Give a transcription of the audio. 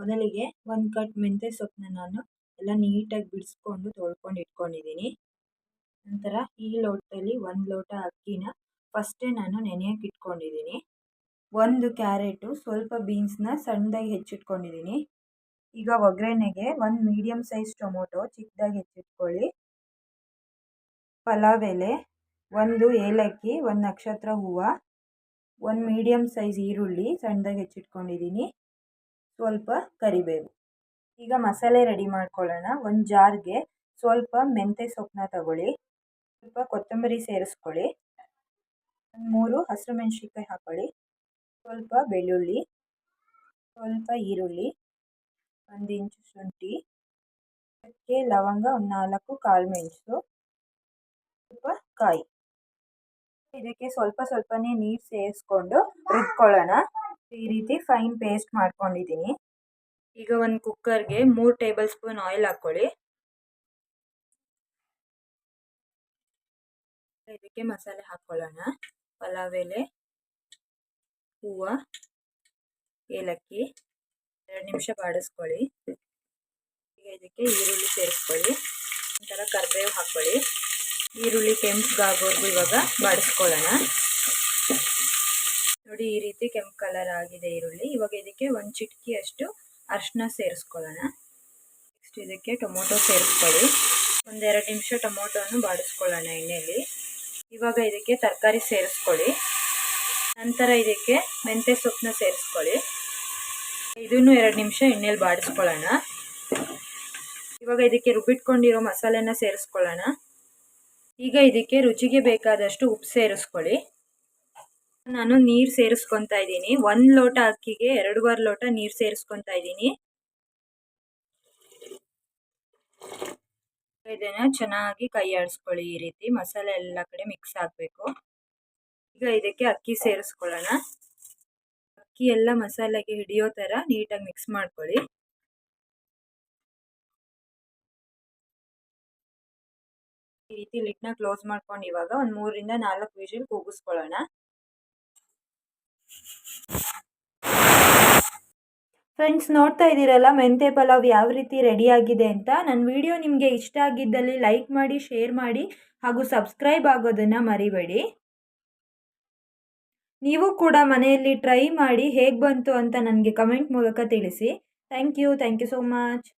ಮೊದಲಿಗೆ ಒಂದು ಕಟ್ ಮೆಂತ್ಯ ಸೊಪ್ಪನ್ನ ನಾನು ಎಲ್ಲ ನೀಟಾಗಿ ಬಿಡಿಸ್ಕೊಂಡು ತೊಳ್ಕೊಂಡು ಇಟ್ಕೊಂಡಿದ್ದೀನಿ. ನಂತರ ಈ ಲೋಟದಲ್ಲಿ ಒಂದು ಲೋಟ ಅಕ್ಕಿನ ಫಸ್ಟೇ ನಾನು ನೆನೆಯೋಕೆ ಇಟ್ಕೊಂಡಿದ್ದೀನಿ. ಒಂದು ಕ್ಯಾರೆಟು ಸ್ವಲ್ಪ ಬೀನ್ಸ್ನ ಸಣ್ಣದಾಗಿ ಹೆಚ್ಚಿಟ್ಕೊಂಡಿದ್ದೀನಿ. ಈಗ ಒಗ್ಗರಣೆಗೆ ಒಂದು ಮೀಡಿಯಮ್ ಸೈಜ್ ಟೊಮೊಟೊ ಚಿಕ್ಕದಾಗಿ ಹೆಚ್ಚಿಟ್ಕೊಳ್ಳಿ. ಪಲಾವ್ ಎಲೆ, ಒಂದು ಏಲಕ್ಕಿ, ಒಂದು ನಕ್ಷತ್ರ ಹೂವು, ಒಂದು ಮೀಡಿಯಮ್ ಸೈಜ್ ಈರುಳ್ಳಿ ಸಣ್ಣದಾಗಿ ಹೆಚ್ಚಿಟ್ಕೊಂಡಿದ್ದೀನಿ. ಸ್ವಲ್ಪ ಕರಿಬೇವು. ಈಗ ಮಸಾಲೆ ರೆಡಿ ಮಾಡ್ಕೊಳ್ಳೋಣ. ಒಂದು ಜಾರ್ಗೆ ಸ್ವಲ್ಪ ಮೆಂತ್ಯ ಸೊಪ್ಪನ್ನ ತಗೊಳ್ಳಿ. ಸ್ವಲ್ಪ ಕೊತ್ತಂಬರಿ ಸೇರಿಸ್ಕೊಳ್ಳಿ. ಒಂದು ಮೂರು ಹಸಿರು ಮೆಣಸಿನ್ಕಾಯಿ ಹಾಕೊಳ್ಳಿ. ಸ್ವಲ್ಪ ಬೆಳ್ಳುಳ್ಳಿ, ಸ್ವಲ್ಪ ಈರುಳ್ಳಿ, ಒಂದು ಇಂಚು ಶುಂಠಿ ಅದಕ್ಕೆ ಲವಂಗ ಒಂದು ನಾಲ್ಕು ಕಾಳು ಮೆಣಸು, ಸ್ವಲ್ಪ ಕಾಯಿ. ಇದಕ್ಕೆ ಸ್ವಲ್ಪ ಸ್ವಲ್ಪನೇ ನೀರು ಸೇರಿಸ್ಕೊಂಡು ರುಬ್ಕೊಳ್ಳೋಣ. ಈ ರೀತಿ ಫೈನ್ ಪೇಸ್ಟ್ ಮಾಡ್ಕೊಂಡಿದ್ದೀನಿ. ಈಗ ಒಂದು ಕುಕ್ಕರ್ಗೆ ಮೂರು ಟೇಬಲ್ ಸ್ಪೂನ್ ಆಯಿಲ್ ಹಾಕ್ಕೊಳ್ಳಿ. ಇದಕ್ಕೆ ಮಸಾಲೆ ಹಾಕ್ಕೊಳ್ಳೋಣ. ಪಲಾವ್ ಎಲೆ, ಹೂವು, ಏಲಕ್ಕಿ, ಎರಡು ನಿಮಿಷ ಬಾಡಿಸ್ಕೊಳ್ಳಿ. ಈಗ ಇದಕ್ಕೆ ಈರುಳ್ಳಿ ಸೇರಿಸ್ಕೊಳ್ಳಿ. ಒಂಥರ ಕರಿಬೇವು ಹಾಕ್ಕೊಳ್ಳಿ. ಈರುಳ್ಳಿ ಕೆಂಪಗಾಗೋರ್ಗು ಇವಾಗ ಬಾಡಿಸ್ಕೊಳ್ಳೋಣ. ನೋಡಿ ಈ ರೀತಿ ಕೆಂಪು ಕಲರ್ ಆಗಿದೆ ಈರುಳ್ಳಿ. ಇವಾಗ ಇದಕ್ಕೆ ಒಂದು ಚಿಟಕಿ ಅಷ್ಟು ಅರಿಶಿನ ಸೇರಿಸ್ಕೊಳ್ಳೋಣ. ನೆಕ್ಸ್ಟ್ ಇದಕ್ಕೆ ಟೊಮೊಟೊ ಸೇರಿಸ್ಕೊಳ್ಳಿ. ಒಂದೆರಡು ನಿಮಿಷ ಟೊಮೊಟೊನು ಬಾಡಿಸ್ಕೊಳ್ಳೋಣ ಎಣ್ಣೆಯಲ್ಲಿ. ಇವಾಗ ಇದಕ್ಕೆ ತರಕಾರಿ ಸೇರಿಸ್ಕೊಳ್ಳಿ. ನಂತರ ಇದಕ್ಕೆ ಮೆಂತ್ಯ ಸೊಪ್ಪನ್ನ ಸೇರಿಸ್ಕೊಳ್ಳಿ. ಇದನ್ನು ಎರಡು ನಿಮಿಷ ಎಣ್ಣೆಯಲ್ಲಿ ಬಾಡಿಸ್ಕೊಳ್ಳೋಣ. ಇವಾಗ ಇದಕ್ಕೆ ರುಬ್ಬಿಟ್ಕೊಂಡಿರೋ ಮಸಾಲೆನ ಸೇರಿಸ್ಕೊಳ್ಳೋಣ. ಈಗ ಇದಕ್ಕೆ ರುಚಿಗೆ ಬೇಕಾದಷ್ಟು ಉಪ್ಪು ಸೇರಿಸ್ಕೊಳ್ಳಿ. ನಾನು ನೀರು ಸೇರಿಸ್ಕೊತಾ ಇದ್ದೀನಿ. ಒಂದು ಲೋಟ ಅಕ್ಕಿಗೆ ಎರಡೂವರೆ ಲೋಟ ನೀರು ಸೇರಿಸ್ಕೊತಾ ಇದ್ದೀನಿ. ಇದನ್ನು ಚೆನ್ನಾಗಿ ಕೈ ಆಡಿಸ್ಕೊಳ್ಳಿ ಈ ರೀತಿ. ಮಸಾಲೆ ಎಲ್ಲ ಕಡೆ ಮಿಕ್ಸ್ ಆಗಬೇಕು. ಈಗ ಇದಕ್ಕೆ ಅಕ್ಕಿ ಸೇರಿಸ್ಕೊಳ್ಳೋಣ. ಅಕ್ಕಿ ಎಲ್ಲ ಮಸಾಲೆಗೆ ಹಿಡಿಯೋ ಥರ ನೀಟಾಗಿ ಮಿಕ್ಸ್ ಮಾಡ್ಕೊಳ್ಳಿ. ಈ ರೀತಿ ಲಿಟ್ನ ಕ್ಲೋಸ್ ಮಾಡ್ಕೊಂಡು ಇವಾಗ ಒಂದು ಮೂರರಿಂದ ನಾಲ್ಕು ವಿಷಲ್ ಕೂಗಿಸ್ಕೊಳ್ಳೋಣ. ಫ್ರೆಂಡ್ಸ್ ನೋಡ್ತಾ ಇದ್ದೀರಲ್ಲ ಮೆಂತೆ ಪಲಾವ್ ಯಾವ ರೀತಿ ರೆಡಿ ಆಗಿದೆ ಅಂತ. ನನ್ನ ವಿಡಿಯೋ ನಿಮಗೆ ಇಷ್ಟ ಆಗಿದ್ದಲ್ಲಿ ಲೈಕ್ ಮಾಡಿ ಶೇರ್ ಮಾಡಿ ಹಾಗೂ ಸಬ್ಸ್ಕ್ರೈಬ್ ಆಗೋದನ್ನು ಮರಿಬೇಡಿ. ನೀವು ಕೂಡ ಮನೆಯಲ್ಲಿ ಟ್ರೈ ಮಾಡಿ ಹೇಗೆ ಬಂತು ಅಂತ ನನಗೆ ಕಮೆಂಟ್ ಮೂಲಕ ತಿಳಿಸಿ. Thank you thank you so much